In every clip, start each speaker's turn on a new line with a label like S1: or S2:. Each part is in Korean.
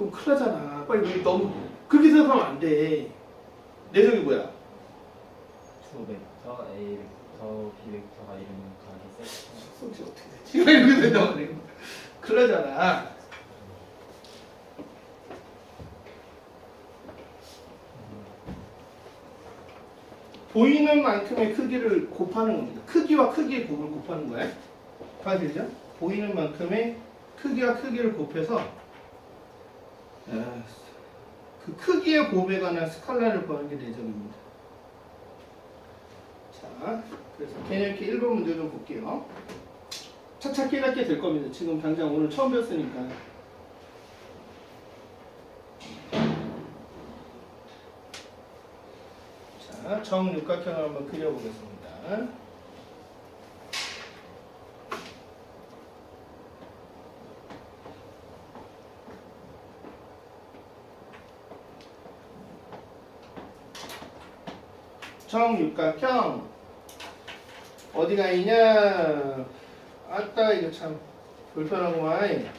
S1: 그럼 큰일 나잖아. 빨리 우리 너무 그렇게 생각하면 안 돼. 내적이 뭐야?
S2: 주 벡터 A 벡터 B 벡터가 이루는 각이 세트
S1: 속지 어떻게 되지? 이렇게 된다고 그래. 큰일 나잖아. 보이는 만큼의 크기를 곱하는 겁니다. 크기와 크기의 곱을 곱하는 거야. 아시죠? 보이는 만큼의 크기와 크기를 곱해서 아, 그 크기의 곱에 관한 스칼라를 구하는 게 내적입니다. 자, 그래서 개념키 1번 문제 좀 볼게요. 차차 깨닫게 될 겁니다. 지금 당장 오늘 처음 배웠으니까. 자, 정육각형을 한번 그려보겠습니다. 정육각형 어디가 있냐? 아따 이거 참 불편하구만.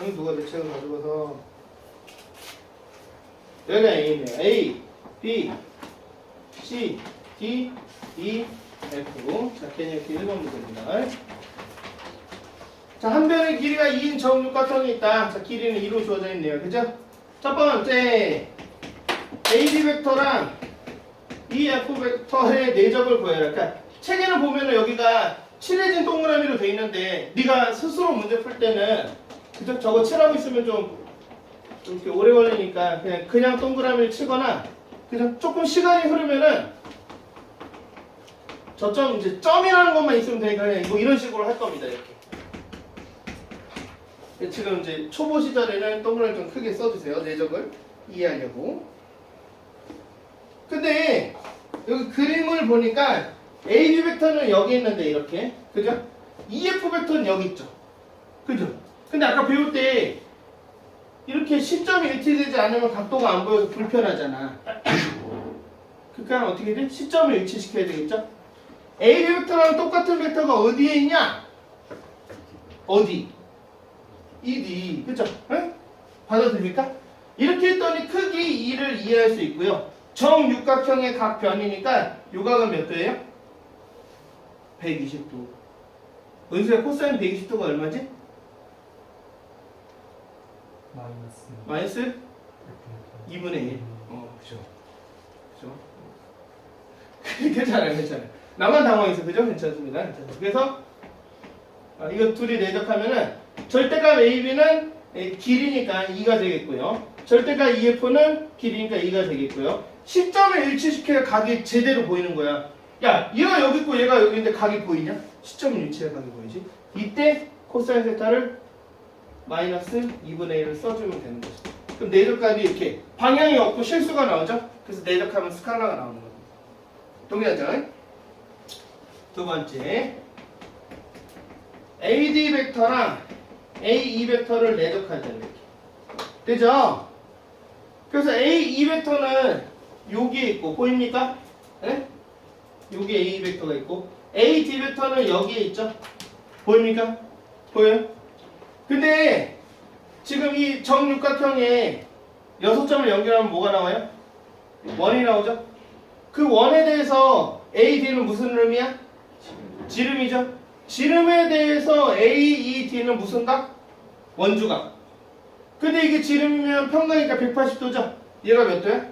S1: 여기 누가 내 책을 가져가서 여기가 A네요. A, B, C, D, E, F. 자, 개념키 1번 문제입니다. 자, 한 변의 길이가 2인 정육각형이 있다. 자, 길이는 2로 주어져 있네요. 그죠? 첫 번째, AB 벡터랑 EF 벡터의 내적을 구해라. 그러니까 책에는 보면은 여기가 칠해진 동그라미로 돼 있는데 네가 스스로 문제 풀 때는 그저 저거 칠하고 있으면 좀, 좀 이렇게 오래 걸리니까 그냥 그냥 동그라미를 치거나 그냥 조금 시간이 흐르면은 저점 이제 점이라는 것만 있으면 되니까 그냥 뭐 이런 식으로 할 겁니다 이렇게. 지금 이제 초보 시절에는 동그라미 좀 크게 써주세요 내적을 이해하려고. 근데 여기 그림을 보니까 AB 벡터는 여기 있는데 이렇게 그죠? EF 벡터는 여기 있죠. 그죠? 근데 아까 배울 때 이렇게 시점이 일치되지 않으면 각도가 안 보여서 불편하잖아. 그러니까 어떻게 돼? 시점을 일치시켜야 되겠죠? AB 벡터랑 똑같은 벡터가 어디에 있냐? 어디? ED. 그죠? 응? 받아들입니까? 이렇게 했더니 크기 2를 이해할 수 있고요. 정육각형의 각 변이니까 요각은 몇 도예요? 120도. 은수야 코사인 120도가 얼마지?
S3: 마이너스
S1: 마이너스 2분의 1. 어, 그죠. 그죠. 괜찮아요, 괜찮아요. 나만 당황해서 그죠? 괜찮습니다. 괜찮습니다. 그래서 아, 이거 둘이 내적하면은 절대값 AB는 길이니까 2가 되겠고요. 절대값 EF는 길이니까 2가 되겠고요. 시점을 일치시켜야 각이 제대로 보이는 거야. 야, 얘가 여기 있고 얘가 여기 있는데 각이 보이냐? 시점을 일치해야 각이 보이지. 이때 코사인 세타를 마이너스 2분의 1을 써주면 되는 거죠. 그럼 내적값이 이렇게 방향이 없고 실수가 나오죠? 그래서 내적하면 스칼라가 나오는 거죠. 동의하죠? 두 번째 AD 벡터랑 AE 벡터를 내적하자 이렇게 되죠? 그래서 AE 벡터는 여기에 있고 보입니까? 네? 여기 A 벡터가 있고 AD 벡터는 여기에 있죠? 보입니까? 보여요? 근데 지금 이 정육각형에 여섯 점을 연결하면 뭐가 나와요? 원이 나오죠? 그 원에 대해서 AD는 무슨 이름이야? 지름이죠? 지름에 대해서 AED는 무슨 각? 원주각. 근데 이게 지름이면 평각이니까 180도죠? 얘가 몇 도야?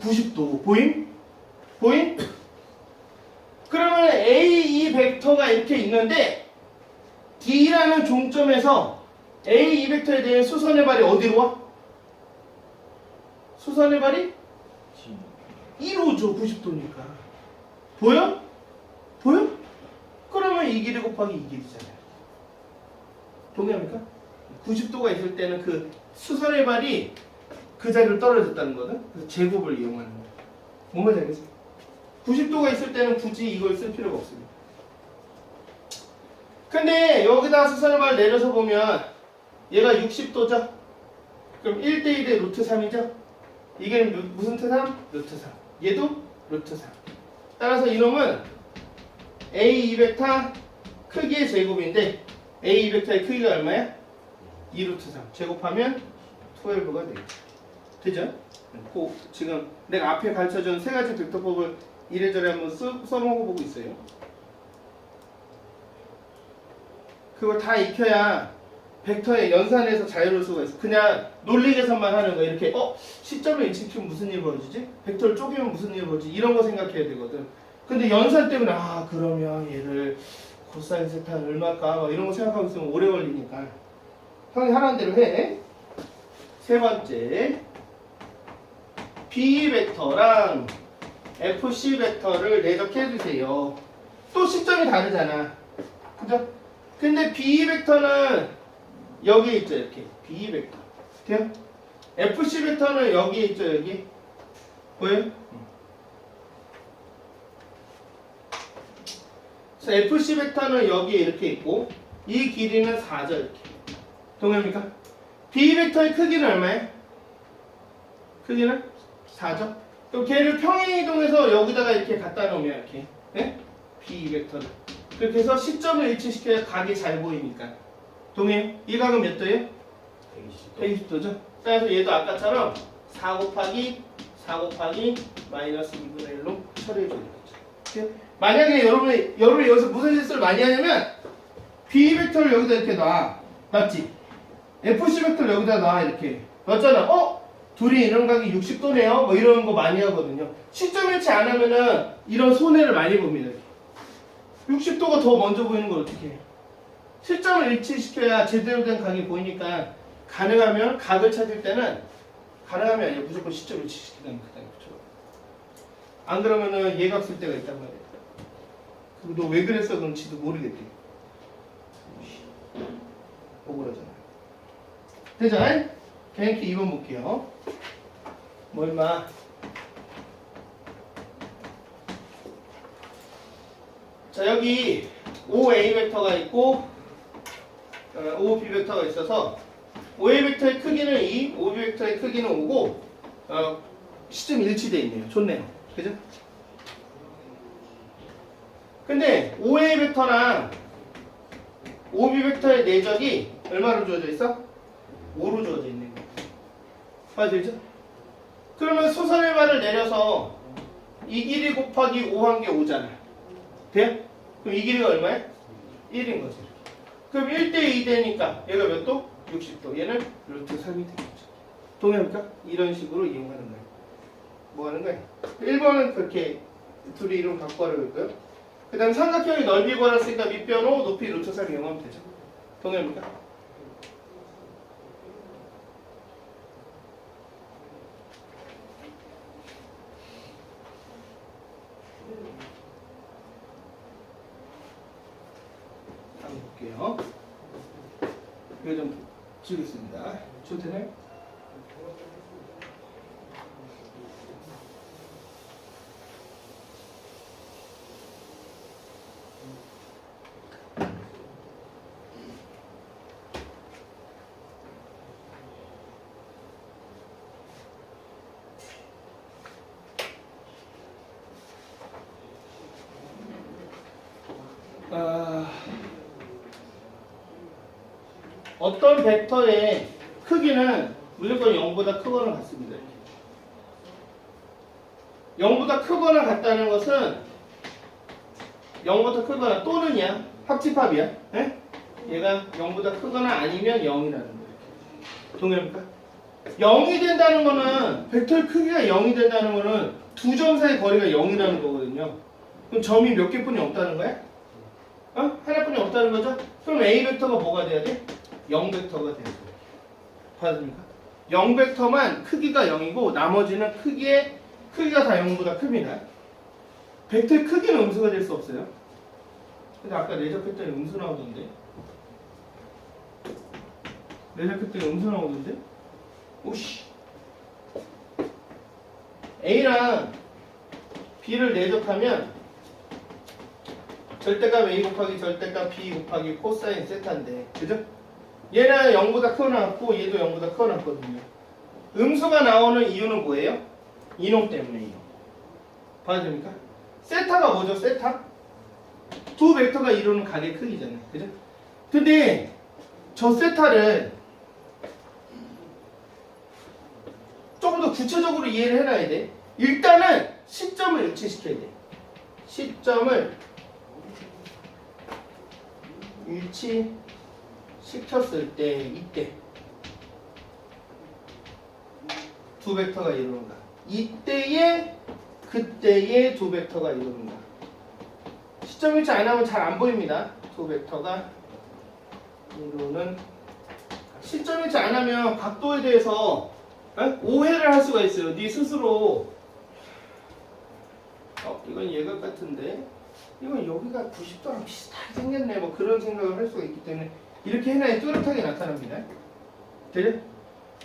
S1: 90도. 보임? 보임? 그러면 AE 벡터가 이렇게 있는데 D라는 종점에서 A 2벡터에 대한 수선의 발이 어디로 와? 수선의 발이
S2: G
S1: 1호죠 90도니까 보여? 보여? 그러면 이 길이 곱하기 이 길이잖아요 동의합니까? 90도가 있을 때는 그 수선의 발이 그 자리로 떨어졌다는 거든 그래서 제곱을 이용하는 거야 뭔 말인지 알겠어? 90도가 있을 때는 굳이 이걸 쓸 필요가 없습니다 근데 여기다 수선의 발 내려서 보면 얘가 60도죠? 그럼 1대1의 루트 3이죠? 이게 루- 무슨 트 3? 루트 3. 얘도 루트 3. 따라서 이놈은 A 2벡터 크기의 제곱인데 A 2벡터의 크기가 얼마야? 2 루트 3. 제곱하면 12가 되겠죠. 되죠? 그 지금 내가 앞에 가르쳐준 세 가지 벡터법을 이래저래 한번 써, 써먹어보고 있어요. 그걸 다 익혀야 벡터의 연산에서 자유로울 수가 있어. 그냥 논리 계산만 하는 거 이렇게 어 시점을 일치키면 무슨 일이 벌어지지? 벡터를 쪼개면 무슨 일이 벌어지지? 이런 거 생각해야 되거든. 근데 연산 때문에 아 그러면 얘를 코사인 세타는 얼마일까? 막 이런 거 생각하고 있으면 오래 걸리니까 형이 하라는 대로 해. 세 번째 B 벡터랑 FC 벡터를 내적해 주세요. 또 시점이 다르잖아. 그죠? 근데 B 벡터는 여기에 있죠, 이렇게. B 벡터. 돼요? FC 벡터는 여기에 있죠, 여기. 보여요? 그래서 FC 벡터는 여기에 이렇게 있고 이 길이는 4죠, 이렇게. 동의합니까? B 벡터의 크기는 얼마예요? 크기는 4죠? 그럼 걔를 평행 이동해서 여기다가 이렇게 갖다 놓으면 이렇게 네? B 벡터를 그렇게 해서 시점을 일치시켜야 각이 잘 보이니까 동의해요? 이 각은 몇 도예요?
S2: 120도
S1: 120도죠? 따라서 얘도 아까처럼 4 곱하기 4 곱하기 마이너스 2분의 1로 처리해 줘야 되겠죠 만약에 여러분이 여러분이 여기서 무슨 실수를 많이 하냐면 B 벡터를 여기다 이렇게 놔 맞지? FC 벡터를 여기다 놔 이렇게 놨잖아 어? 둘이 이런 각이 60도네요 뭐 이런 거 많이 하거든요 시점 일치 안 하면은 이런 손해를 많이 봅니다 60도가 더 먼저 보이는 걸 어떻게 해요? 실점을 일치시켜야 제대로 된 각이 보이니까 가능하면 각을 찾을 때는 가능하면 아니라 무조건 시점 일치시키는 그다음에 붙여. 안 그러면은 예각 쓸 때가 있단 말이야. 그럼 너왜 그랬어? 그럼 지도 모르겠대. 억울하잖아. 되잖아? 개 인키 2번 볼게요. 뭐 임마. 자 여기 OA 벡터가 있고 어, OB 벡터가 있어서 OA 벡터의 크기는 2, OB 벡터의 크기는 5고 어, 시점 일치돼 있네요. 좋네요. 그죠? 근데 OA 벡터랑 OB 벡터의 내적이 얼마로 주어져 있어? 5로 주어져 있는 거. 맞죠? 그러면 소선일반을 내려서 이 길이 곱하기 5한 게 5잖아. 돼요? 그럼 이 길이가 얼마야? 1인 거지. 그럼 1대 2 되니까 얘가 몇 도? 60도. 얘는 루트 3이 되겠죠. 동의합니까? 이런 식으로 이용하는 거예요. 뭐 하는 거예요? 1번은 그렇게 둘이 이름 갖고 하려고 했고요. 그 다음 삼각형의 넓이 구하았으니까 밑변호 높이 루트 3 이용하면 되죠. 동의합니까? 한번 볼게요. 이거 좀 지우겠습니다. 지워도 되나요? 아... 어떤 벡터의 크기는 무조건 0보다 크거나 같습니다. 0보다 크거나 같다는 것은 0보다 크거나 또는이야. 합집합이야. 예? 얘가 0보다 크거나 아니면 0이라는 거예요. 동의합니까? 0이 된다는 거는 벡터의 크기가 0이 된다는 거는 두 점 사이 거리가 0이라는 거거든요. 그럼 점이 몇 개뿐이 없다는 거야? 어? 하나뿐이 없다는 거죠? 그럼 A 벡터가 뭐가 돼야 돼? 0 벡터가 되는 거예요. 받습니까? 0 벡터만 크기가 0이고 나머지는 크기의 크기가 다 0보다 큽니다. 벡터의 크기는 음수가 될 수 없어요. 근데 아까 내적했더니 음수 나오던데. 내적했더니 음수 나오던데. 오씨. A랑 B를 내적하면 절대값 A 곱하기 절대값 B 곱하기 코사인 세타인데 그죠? 얘는 0보다 크거 나왔고 얘도 0보다 크거 나왔거든요 음수가 나오는 이유는 뭐예요? 이놈 때문에요 봐야 됩니까? 세타가 뭐죠? 세타? 두 벡터가 이루는 각의 크기잖아요 그죠? 근데 저 세타를 더 구체적으로 이해를 해놔야 돼. 일단은 시점을 일치시켜야 돼. 시점을 일치 시켰을 때 이때 두 벡터가 이루는가. 이때에 그때에 두 벡터가 이루는가. 시점 일치 안 하면 잘 안 보입니다. 두 벡터가 이루는 시점 일치 안 하면 각도에 대해서 에? 오해를 할 수가 있어요. 네 스스로 어 이건 얘가 같은데 이건 여기가 90도랑 비슷하게 생겼네 뭐 그런 생각을 할 수가 있기 때문에 이렇게 해놔야 뚜렷하게 나타납니다. 되죠?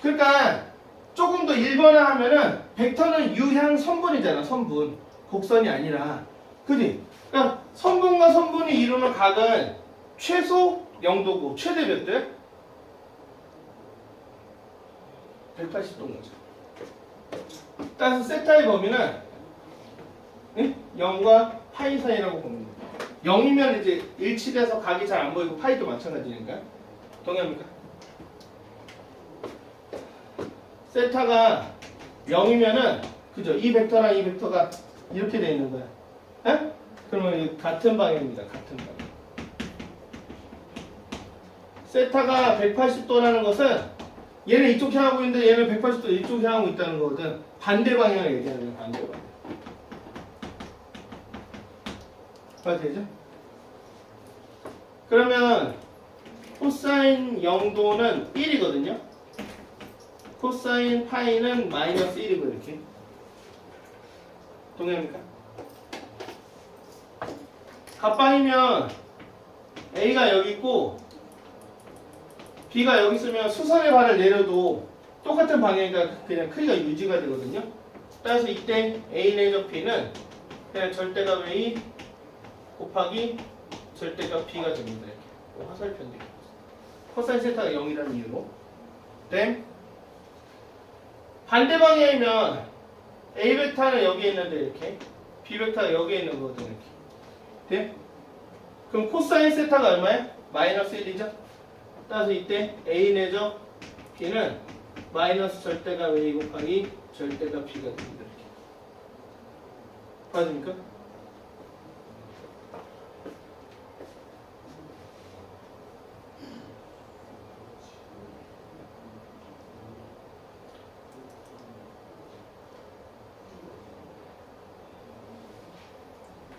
S1: 그러니까 조금 더 일반화하면은 벡터는 유향 선분이잖아 선분 곡선이 아니라 그지? 그러니까 선분과 선분이 이루는 각은 최소 0도고 최대 몇 대? 180도인 거죠. 따라서 세타의 범위는 응? 0과 파이 사이라고 돼요. 0이면 이제 일치돼서 각이 잘 안 보이고 파이도 마찬가지니까. 동의합니까? 세타가 0이면은 그죠? 이 벡터랑 이 벡터가 이렇게 돼 있는 거야. 에? 그러면 이 같은 방향입니다. 같은 방향. 세타가 180도라는 것은 얘는 이쪽 향하고 있는데 얘는 180도 이쪽 향하고 있다는 거거든. 반대 방향을 얘기하는 거야. 반대 방향. 봐도 되죠? 그러면 코사인 0도는 1이거든요. 코사인 파이는 마이너스 1이고 이렇게. 동의합니까? 갑방이면 A가 여기 있고 B가 여기 있으면 수선의 발을 내려도 똑같은 방향이니까 그냥 크기가 유지가 되거든요. 따라서 이때 A 내적 B는 그냥 절대값 A 곱하기 절대값 B가 됩니다. 이렇게 뭐 화살표 돼. 코사인 세타가 0이라는 이유로. then 반대 방향이면 A 베타는 여기에 있는데 이렇게 B 베타가 여기에 있는 거거든요. 이렇게. 돼? 그럼 코사인 세타가 얼마야? 마이너스 1이죠? 따라서 이때 A 내적 B는 마이너스 절대값 A 곱하기 절대값 B가 됩니다. 이렇게. 맞습니까?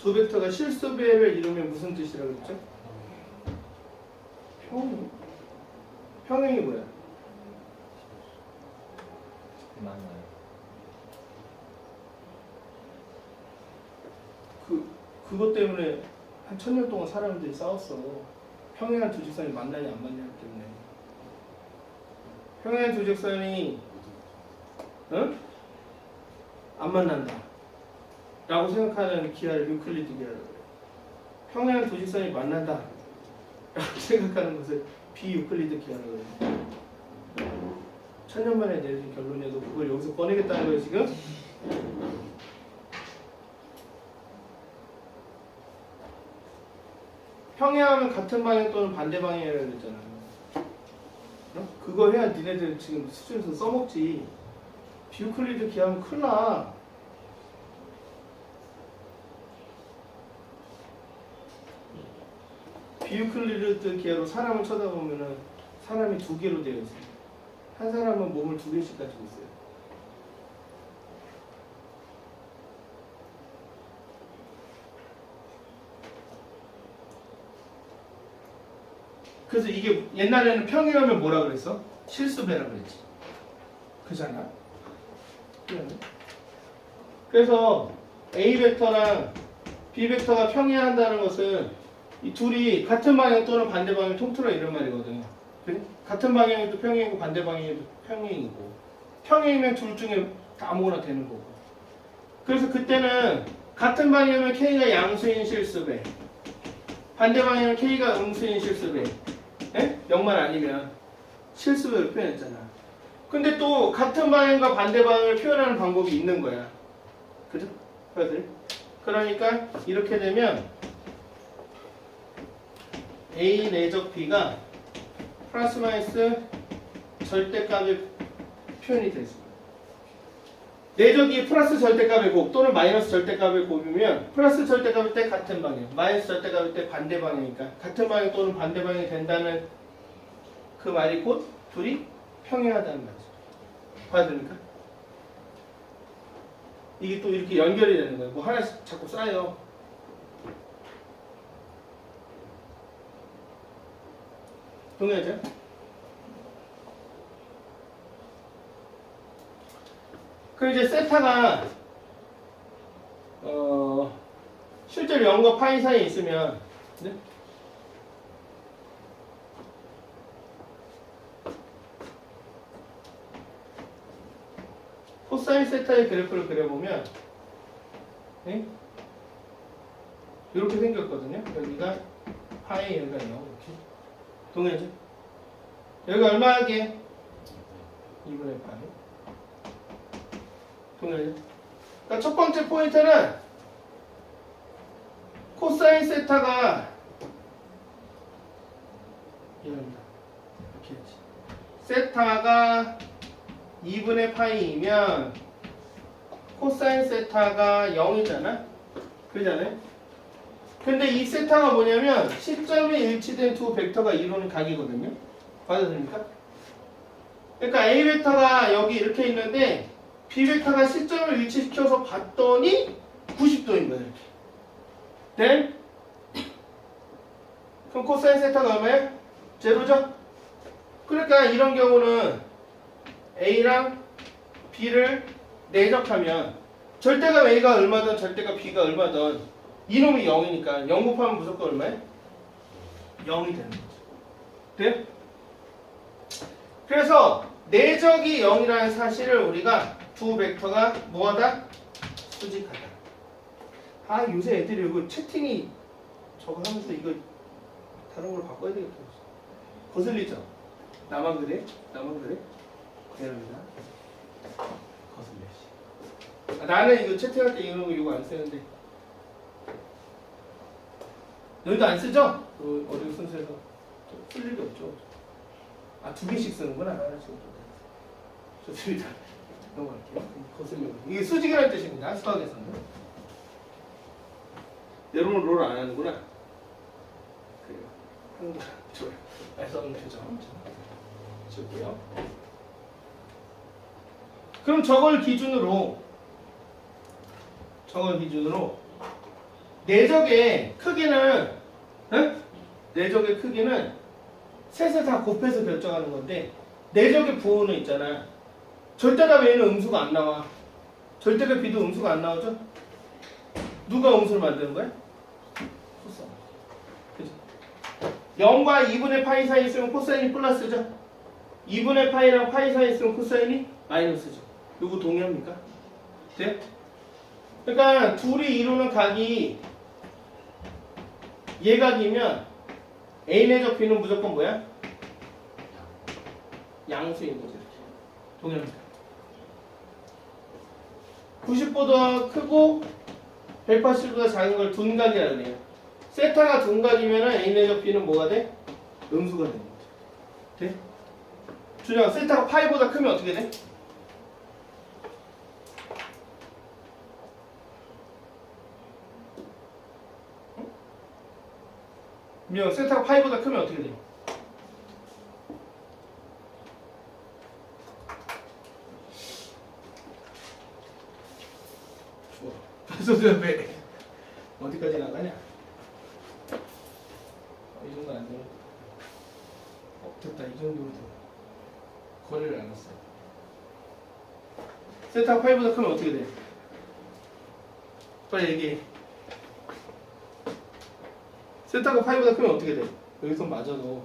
S1: 두 벡터가 실수배를 이루면 무슨 뜻이라고 그랬죠? 평행? 평행이 뭐야?
S2: 맞나요?
S1: 그 그것 때문에 한 천년 동안 사람들이 싸웠어. 평행한 두 직선이 만나냐 안 만나냐 때문에. 평행한 두 직선이 응? 안 만난다. 라고 생각하는 기하를 유클리드 기하라고 그래. 평행한 두 직선이 만난다. 라고 생각하는 것을 비유클리드 기하라고 그래. 천년 만에 내린 결론에도 그걸 여기서 꺼내겠다는 거예요 지금? 평행하면 같은 방향 또는 반대 방향이라고 그랬잖아. 어? 그거 해야 니네들 지금 수준에서 써먹지. 비유클리드 기하면 큰일 나. 비유클리드 기하로 사람을 쳐다보면은 사람이 두 개로 되어 있어요. 한 사람은 몸을 두 개씩 가지고 있어요. 그래서 이게 옛날에는 평행하면 뭐라 그랬어? 실수배라 그랬지. 그잖아. 그래서 A 벡터랑 B 벡터가 평행한다는 것은 이 둘이 같은 방향 또는 반대 방향 통틀어 이런 말이거든요. 그래? 같은 방향에도 평행이고 반대 방향에도 평행이고 평행이면 둘 중에 다 아무거나 되는 거고. 그래서 그때는 같은 방향이면 K가 양수인 실수배, 반대 방향이면 K가 음수인 실수배. 예? 0만 아니면 실수배로 표현했잖아. 근데 또 같은 방향과 반대 방향을 표현하는 방법이 있는 거야. 그죠? 그들 그러니까 이렇게 되면 A 내적 B가 플러스 마이너스 절대값의 표현이 됐습니다. 내적이 플러스 절대값의 곱 또는 마이너스 절대값의 곱이면 플러스 절대값일 때 같은 방향, 마이너스 절대값일 때 반대 방향이니까 같은 방향 또는 반대 방향이 된다는 그 말이 곧 둘이 평행하다는 말이죠. 봐야 됩니까? 이게 또 이렇게 연결이 되는 거예요. 뭐 하나씩 자꾸 쌓여 동의하죠? 그럼 이제 세타가 어 실제로 0과 파이 사이에 있으면 네? 코사인 세타의 그래프를 그려보면 네? 이렇게 생겼거든요. 여기가 파이 여기가 0 이렇게 동의하죠? 여기가 얼마 하게? 2분의 파이 동의하죠? 그러니까 첫 번째 포인트는 코사인 세타가 이랍니다. 이렇게 해야지. 세타가 2분의 파이이면 코사인 세타가 0이잖아? 그러잖아요? 근데 이 세타가 뭐냐면 시점이 일치된 두 벡터가 이루는 각이거든요? 맞으십니까? 그러니까 A 벡터가 여기 이렇게 있는데 B 벡터가 시점을 일치시켜서 봤더니 90도인 거예요. 네? 그럼 코사인 세타가 얼마야? 제로죠? 그러니까 이런 경우는 A랑 B를 내적하면 절대값 A가 얼마든 절대값 B가 얼마든 이놈이 0이니까 0 곱하면 무조건 얼마야? 0이 되는 거죠. 돼요? 그래서 내적이 0이라는 사실을 우리가 두 벡터가 뭐하다? 수직하다. 아 요새 애들이 이거 채팅이 저거 하면서 이거 다른 걸로 바꿔야 되겠다. 거슬리죠? 나만 그래? 나만 그래? 미안합니다. 거슬려 씨. 아, 나는 이거 채팅할 때 이런 거 이거 안 쓰는데 너희도 안 쓰죠? 그 어디 순서에서 쓸 일이 없죠. 아 두 개씩 쓰는구나. 하나씩 좋습니다. 넘어갈게요. 거슬려. 이게 수직이라는 뜻입니다. 수학에서는. 여러분 롤 안 하는구나. 그래요. 거 좋아요. 말씀 표정. 좋고요. 그럼 저걸 기준으로 저걸 기준으로 내적의 크기는 응? 내적의 크기는 셋을 다 곱해서 결정하는 건데 내적의 부호는 있잖아. 절대값 A는 음수가 안 나와. 절대값 B도 음수가 안 나오죠? 누가 음수를 만드는 거야? 코사인. 그죠? 0과 2분의 파이 사이 있으면 코사인이 플러스죠? 2분의 파이랑 파이 사이 있으면 코사인이 마이너스죠. 이거 동의합니까? 네? 그러니까 둘이 이루는 각이 예각이면 A 내적 B는 무조건 뭐야? 양수인 거죠. 동의합니까? 90보다 크고 180보다 작은 걸 둔각이라 그래요. 세타가 둔각이면 A 내적 B는 뭐가 돼? 음수가 되는 거죠. 돼? 준영아, 세타가 파이보다 크면 어떻게 돼? 명 세타가 파이보다 크면 어떻게 돼? 좋아. 소수야 배 어디까지 나가냐? 어, 이 정도 안 되면 어, 됐다 이 정도로 돼. 거리를 안 했어. 세타가 파이보다 크면 어떻게 돼? 빨리 얘기해. 세타가 파이보다 크면 어떻게 돼? 여기서 맞아도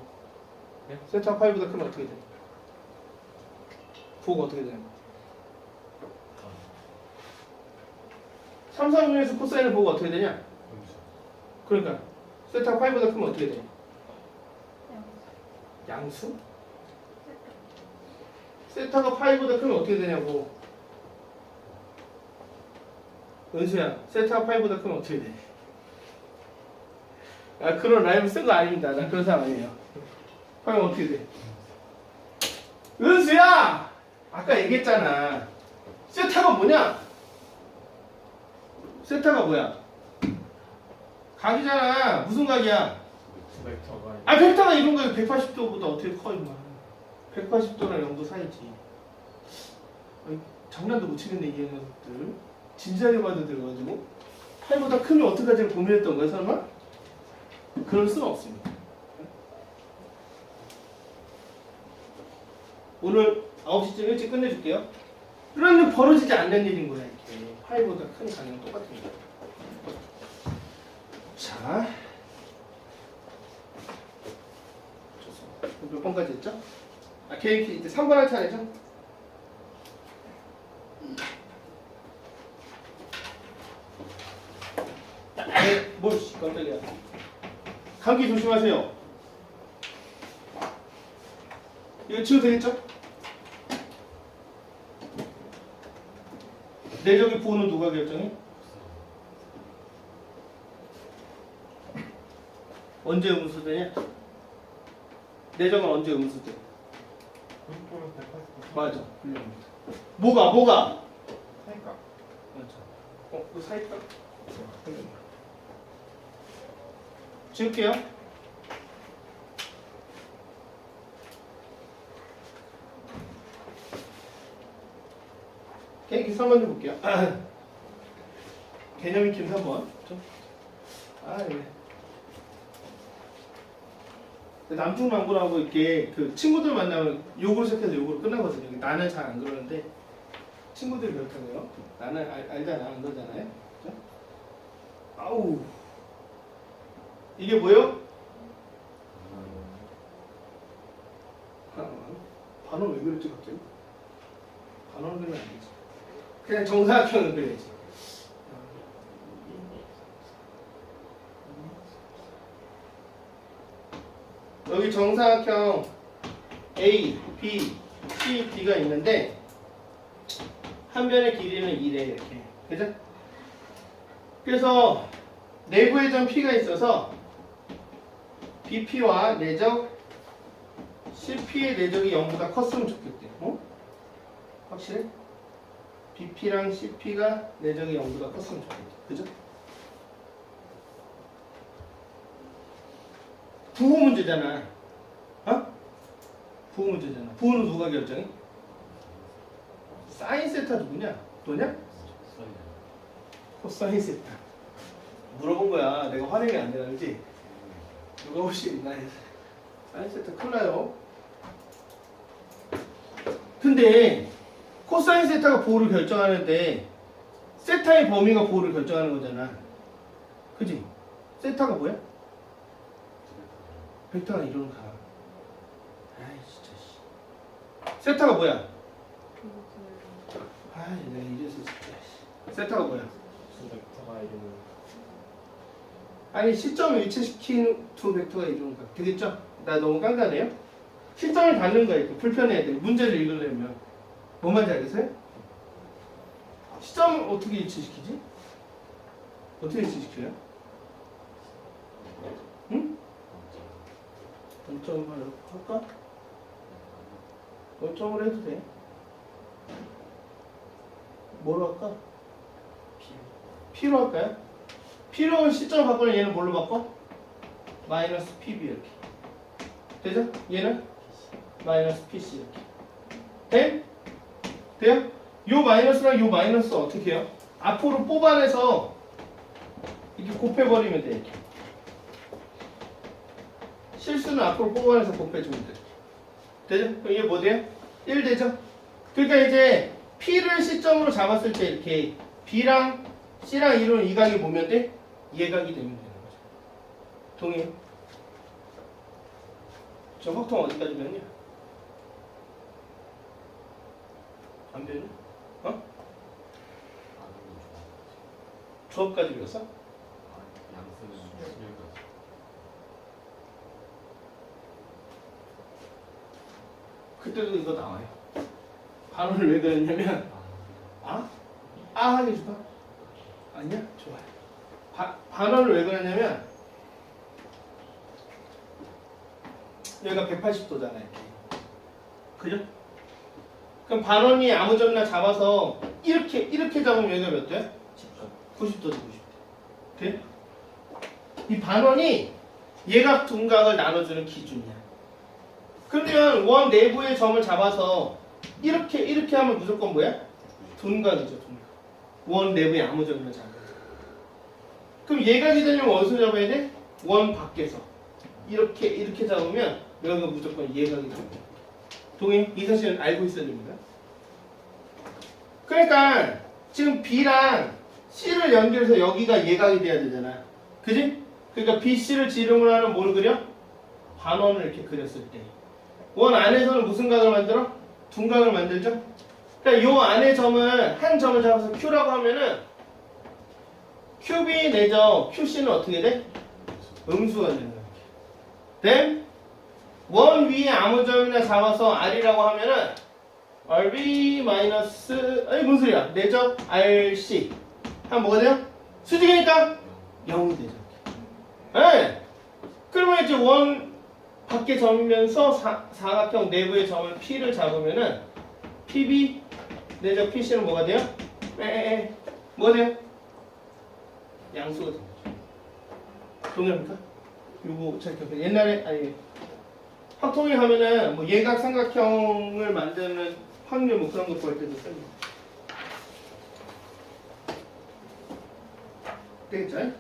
S2: 네?
S1: 세타가 파이보다 크면 어떻게 돼? 부호가 어떻게 되는 거야? 3, 4 중에서 코사인의 부호가 어떻게 되냐? 그러니까 세타가 파이보다 크면 어떻게 돼? 양수? 세타가 파이보다 크면 어떻게 되냐고 은수야 세타가 파이보다 크면 어떻게 돼? 아 그런 라임을 쓴거 아닙니다 나 그런 사람 아니에요 파이면 어떻게 돼? 은수야! 아까 얘기했잖아 세타가 뭐냐? 세타가 뭐야? 각이잖아. 무슨 각이야?
S2: 벡터가
S1: 아 벡터가 이런 거 180도보다 어떻게 커 임마 180도랑 0도 사이지 아이, 장난도 못 치겠네 이 녀석들 진지하게 봐도 들어가지고 팔보다 크면 어떡하지 고민했던 거야 설마? 그럴 수는 없습니다. 오늘 9시쯤 일찍 끝내줄게요. 그러면 벌어지지 않는 일인 거야 이렇게. 파이보다 큰 강은 똑같은 거야. 자. 몇 번까지 했죠? 아, 계획 이제 3번 할 차례죠? 네, 뭘, 씨, 깜짝이야. 감기 조심하세요. 이거 치료 되겠죠? 내적의 부호는 누가 결정해? 언제 음수되냐? 내적은 언제 음수돼?
S2: 90%면 180%
S1: 맞아. 뭐가 뭐가?
S2: 사이가
S1: 맞아. 어, 그 사이다. 지울게요. 계획 3번 좀 볼게요. 아, 개념 익힘 3번. 좀. 아, 예. 남중남고라고 이렇게 그 친구들 만나면 욕으로 시작해서 욕으로 끝나거든요. 나는 잘 안 그러는데 친구들이 그렇다고요. 나는 알, 알잖아, 안 그러잖아요. 그죠? 아우. 이게 뭐요? 아, 반원 왜 그랬지 갑자기? 반원 그러면 안 되지. 그냥 정사각형은 그래야지. 여기 정사각형 A, B, C, D가 있는데 한 변의 길이는 2래 이렇게 그죠? 그래서 내부의 점 P가 있어서 BP와 내적 CP의 내적이 0보다 컸으면 좋겠대 어? 확실해? BP랑 CP가 내적이 0보다 컸으면 좋겠대 그죠? 부호 문제잖아 어? 부호 문제잖아 부호는 누가 결정해? 사인 세타 누구냐? 너냐? 코사인 세타 물어본 거야 내가 활용이 안 되나 그지? 누가 혹시 있나 해서 사인 세타 큰일 나요 근데 코사인 세타가 보호를 결정하는데 세타의 범위가 보호를 결정하는 거잖아 그지? 세타가 뭐야? 벡터가 이리로 가 아이 진짜 씨 세타가 뭐야? 아이 내가 이래서 진짜 씨. 세타가 뭐야?
S2: 벡터가 이름은
S1: 아니 시점을 일치시킨 두 벡터가 이루는 거 되겠죠? 나 너무 깐깐해요? 시점을 받는 거야 이렇게 불편해야 돼 문제를 읽으려면 뭔 말인지 알겠어요? 시점을 어떻게 일치시키지? 어떻게 일치시켜요? 응? 원점을 이렇게 할까? 원점으로 해도 돼 뭐로 할까? P로 할까요? P로 시점 바꾸면 얘는 뭘로 바꿔? 마이너스 PB 이렇게 되죠? 얘는 마이너스 PC 이렇게 돼? 돼요? 요 마이너스랑 요 마이너스 어떻게 해요? 앞으로 뽑아내서 이렇게 곱해버리면 돼 이렇게 실수는 앞으로 뽑아내서 곱해주면 돼 되죠? 그럼 이게 뭐 돼요? 1 되죠? 그러니까 이제 P를 시점으로 잡았을 때 이렇게 B랑 C랑 이루는 이 각이 보면 돼? 예각이 되면 되는 거죠. 동의해? 저 확통 어디까지 배웠냐? 안 배웠냐? 어? 조합까지 배웠어? 그때도 이거 나와요. 반원을 왜 그랬냐면 아? 아 하게 줄까? 아니야? 좋아요. 바, 반원을 왜 그랬냐면 여기가 180도잖아요. 이렇게. 그죠? 그럼 반원이 아무 점이나 잡아서 이렇게 이렇게 잡으면 여기가 몇 돼?
S2: 10점
S1: 90도지 90도. 돼? 이 반원이 얘각 둔각을 나눠주는 기준이야. 그러면 원 내부의 점을 잡아서 이렇게 이렇게 하면 무조건 뭐야? 둔각이죠 둔각. 원 내부에 아무 점이나 잡아. 그럼 예각이 되려면 어디서 잡아야 돼? 원 밖에서. 이렇게 이렇게 잡으면 여기가 무조건 예각이 됩니다. 동의? 이 사실은 알고 있어야 됩니다. 그러니까 지금 B랑 C를 연결해서 여기가 예각이 돼야 되잖아. 그지? 그러니까 B, C를 지름으로 하는 뭘 그려? 반원을 이렇게 그렸을 때. 원 안에서는 무슨 각을 만들어? 둔각을 만들죠? 그러니까 요 안에 점을, 한 점을 잡아서 Q라고 하면은 QB 내죠. QC는 어떻게 돼? 음수가 되는 거야. then 원 위에 아무 점이나 잡아서 R이라고 하면은 RB 마이너스 아니 무슨 소리야? 내적 RC 하면 뭐가 돼요? 수직이니까 0이 되죠. 예. 그러면 이제 원 밖에 점이면서 사, 사각형 내부의 점을 P를 잡으면은 PB 내적 PC는 뭐가 돼요? 에 에 에 뭐가 돼요? 양수가 됩니다. 동의합니까? 요거 잘 기억해. 옛날에 아니 확통일 하면은 뭐 예각 삼각형을 만드는 확률 뭐 그런 거 구할 때도 씁니다. 되겠죠?